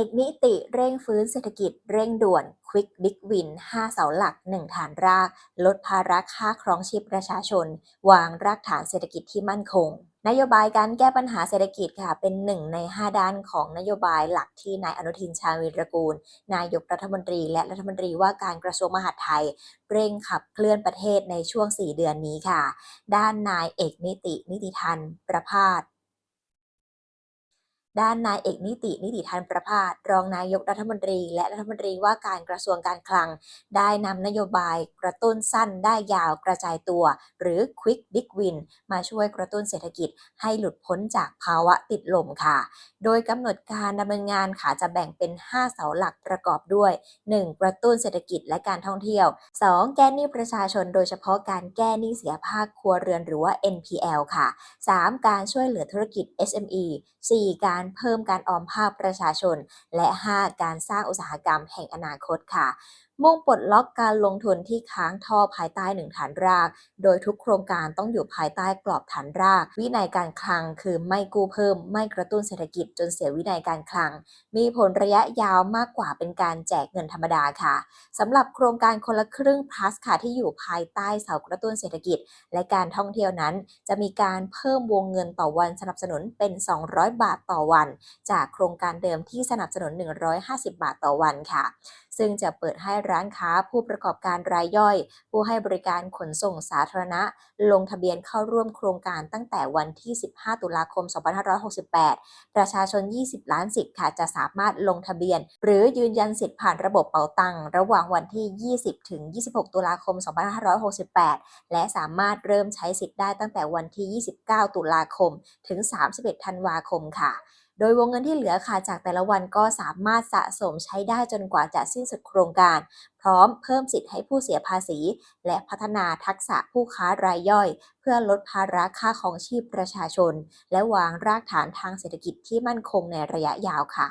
อกนิติเร่งฟื้นเศรษฐกิจเร่งด่วน Quick Big Win 5เสาหลัก 1 ฐานราก ลดภาระค่าครองชีพประชาชน วางรากฐานเศรษฐกิจที่มั่นคง นโยบายการแก้ปัญหาเศรษฐกิจค่ะ เป็นหนึ่งใน 5 ด้านของนโยบายหลักที่นายอนุทินชาญวีรกูล นายกรัฐมนตรีและรัฐมนตรีว่าการกระทรวงมหาดไทย เร่งขับเคลื่อนประเทศในช่วง 4 เดือนนี้ค่ะ ด้านนายเอกนิตินิติทันประพาส ด้านนายเอกนิตินิติทันประพาสรองนายกรัฐมนตรี และรัฐมนตรีว่าการกระทรวงการคลัง ได้นำนโยบายกระตุ้นสั้นได้ยาวกระจายตัว หรือ Quick Big Win มาช่วยกระตุ้นเศรษฐกิจให้หลุดพ้นจากภาวะติดลมค่ะ โดยกำหนดการดำเนินงานค่ะจะแบ่งเป็น 5 เสาหลักประกอบด้วย 1. กระตุ้นเศรษฐกิจและการท่องเที่ยว 2. แก้หนี้ประชาชน โดยเฉพาะการแก้หนี้เสียภาคครัวเรือนหรือว่า NPL ค่ะ 3. การช่วยเหลือธุรกิจ SME 4. การเพิ่มการออมภาคประชาชน และ 5. การสร้างอุตสาหกรรมแห่งอนาคตค่ะ มุ่งปลดล็อกการลงทุนที่ค้างท่อภายใต้หนึ่งฐานราก โดยทุกโครงการต้องอยู่ภายใต้กรอบฐานราก วินัยการคลังคือไม่กู้เพิ่ม ไม่กระตุ้นเศรษฐกิจจนเสียวินัยการคลัง มีผลระยะยาวมากกว่าเป็นการแจกเงินธรรมดาค่ะสำหรับโครงการคนละครึ่ง plus ค่ะที่อยู่ภายใต้เสากระตุ้นเศรษฐกิจ และการท่องเที่ยวนั้น จะมีการเพิ่มวงเงินต่อวันสนับสนุนเป็น 200 บาทต่อวัน จากโครงการเดิมที่สนับสนุน 150 บาทต่อวันค่ะ ซึ่งจะเปิดให้ร้านค้าผู้ประกอบการรายย่อย ผู้ให้บริการขนส่งสาธารณะ ลงทะเบียนเข้าร่วมโครงการตั้งแต่วันที่ 15 ตุลาคม 2568 ประชาชน 20 ล้านสิทธิ์ค่ะจะสามารถลงทะเบียน หรือยืนยันสิทธิ์ผ่านระบบเป๋าตังค์ระหว่างวันที่ 20 ถึง 26 ตุลาคม 2568 และสามารถเริ่มใช้สิทธิ์ได้ตั้งแต่วันที่ 29 ตุลาคม ถึง 31 ธันวาคมค่ะ โดยวงเงินที่เหลือค่ะจากแต่ละวันก็สามารถสะสมใช้ได้จนกว่าจะสิ้นสุดโครงการ พร้อมเพิ่มสิทธิ์ให้ผู้เสียภาษี และพัฒนาทักษะผู้ค้ารายย่อย เพื่อลดภาระค่าของชีพประชาชน และวางรากฐานทางเศรษฐกิจที่มั่นคงในระยะยาวค่ะ